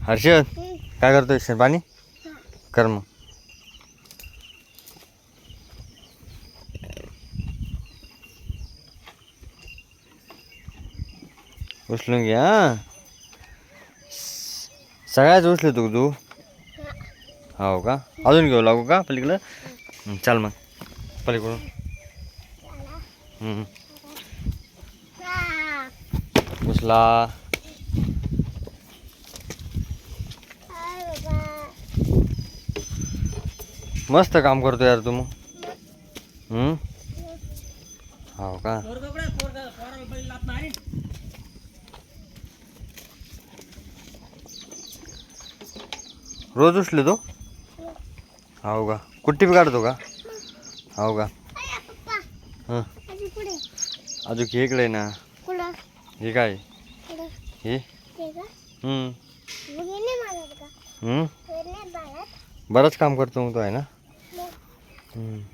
हर्षद काय करतोय शेण पाणी? कर मग. उचलून घे हा. सगळ्याच उचले तू तू. हो का? अजून घेऊ लागू का पलीकडं? चाल मग. पलीकडून. उचला. मस्त काम करतो यार तू मग. हं? का? रोज उचले तो? हो का? कुट्टी बी काढतो का? हो का? हं. अजून इकडे ना. हे काय. हं? बरंच काम करतो मग तो आहे ना? हं.